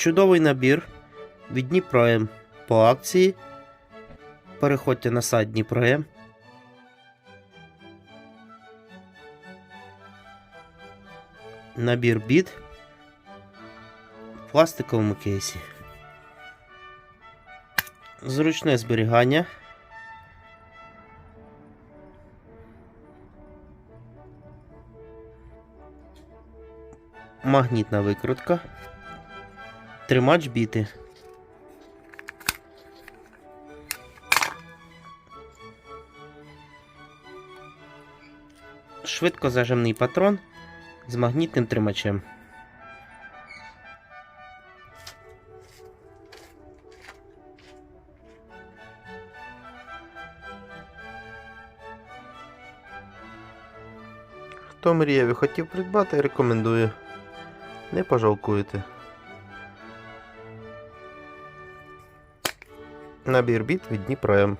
Чудовий набір від Дніпром по акції. Переходьте на сайт Дніпром. Набір біт в пластиковому кейсі. Зручне зберігання. Магнітна викрутка. Тримач біти. Швидкозажимний патрон з магнітним тримачем. Хто мріяв і хотів придбати, рекомендую. Не пожалкуєте. Набір біт від Дніпром.